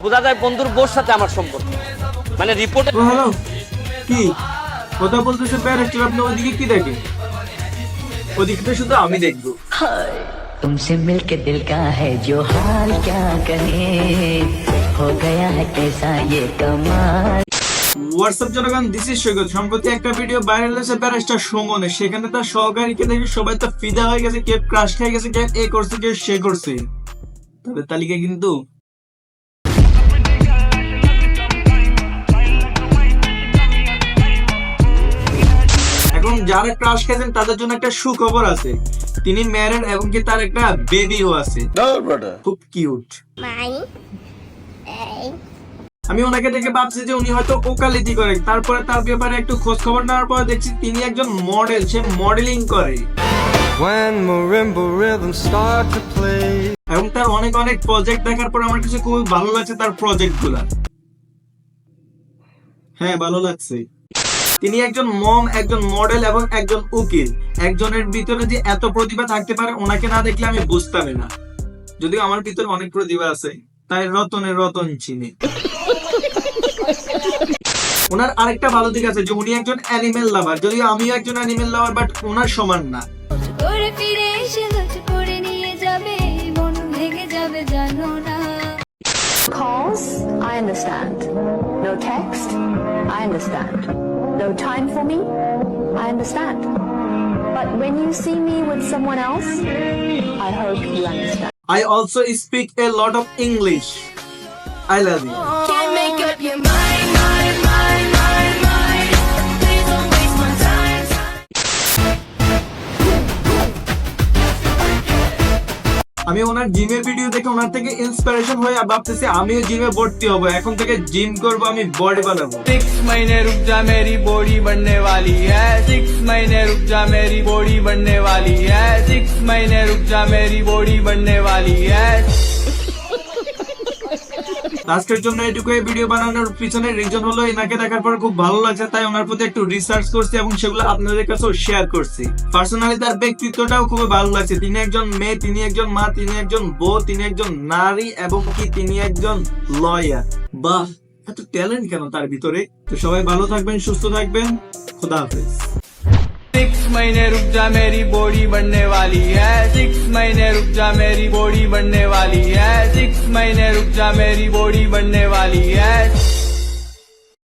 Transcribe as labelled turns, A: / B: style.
A: বোঝা যায় বন্ধুর বোর সাথে আমার সম্পর্ক মানে রিপোর্টে
B: ও হ্যালো কি কথা বলতেছে ব্যারিস্টার আপনি ওদিকে কি দেখে ওদিকে তো শুধু আমি দেখবো
C: तुमसे मिलके दिल का है जो हाल क्या कहे हो गया है कैसा ये कमाल
B: হোয়াটসঅ্যাপ জনগণ দিস ইজ সৈকত সম্প্রতি একটা ভিডিও ভাইরাল হয়েছে ব্যারিস্টার সুমনে সেখানে তার সহকারীকে দেখে সবাই তো ফিদা হয়ে গেছে কে ক্রাশ খেয়ে গেছে কে এ করছে কে সে করছে তবে তালিকা কিন্তু যারা ক্রাশ খেয়েছেন তাদের জন্য একটা সুখবর আছে। তিনি ম্যারেড এবং কি তার একটা বেবিও আছে। খুব কিউট আমি ওনাকে দেখে ভাবছি যে উনি হয়তো ওকালিতি করে। তারপরে তার ব্যাপারে একটু খোঁজ খবর নেওয়ার পরে দেখছি তিনি একজন মডেল সে মডেলিং করে।
D: When marimba rhythms start to play.
B: এবং তার অনেক অনেক প্রজেক্ট দেখার পর আমার কাছে খুবই ভালো লাগছে তার প্রজেক্টগুলা। হ্যাঁ ভালো লাগছে। তিনি একজন মম একজন মডেল এবং একজন উকিল। একজনের ভিতরে যে এত প্রতিভা থাকতে পারে ওনাকে না দেখলে আমি বুঝতামই না। যদিও আমার ভিতরে অনেক প্রতিভা আছে তাই রতনের রতন চিনি। ওনার আরেকটা ভালো দিক আছে যে উনি একজন অ্যানিমেল লাভার যদিও আমিও একজন অ্যানিমেল লাভার বাট ওনার সমান না।
E: করে ফিরে এসে লুট করে নিয়ে যাবে মন ভেঙে যাবে জানো না।
F: Calls, I understand. No text, I understand. No time for me, I understand. But when you see me with someone else, I hope you understand.
B: I also speak a lot of English. I love you. আমি ওনার জিমের video দেখে ওনার থেকে inspiration হয়ে ভাবতেছি আমিও জিমে ভর্তি হব এখন থেকে জিম করব আমি বডি বানাবো
G: सिक्स महीने रुक जा मेरी बॉडी बनने वाली है सिक्स महीने रुक जा मेरी बॉडी बनने वाली है सिक्स महीने रुक जा मेरी बॉडी बनने वाली है
B: আজকের জন্য এটুকু এই ভিডিও বানানোর পিছনে রিজন হলো এনাকে দেখার পর খুব ভালো লাগছে তাই ওনার প্রতি একটু রিসার্চ করছি এবং সেগুলো আপনাদের কাছেও শেয়ার করছি পার্সোনালি তার ব্যক্তিত্বটাও খুবই ভালো লাগছে তিনি একজন মেয়ে তিনি একজন মা তিনি একজন বউ তিনি একজন নারী এবং কি তিনি একজন লয়ার বাহ এত ট্যালেন্ট কেন তার ভিতরে তো সবাই ভালো থাকবেন সুস্থ থাকবেন খোদা হাফেজ
G: सिक्स महीने रुक जा मेरी बॉडी बनने वाली है सिक्स महीने रुक जा मेरी बॉडी बनने वाली है सिक्स महीने रुक जा मेरी बॉडी बनने वाली है।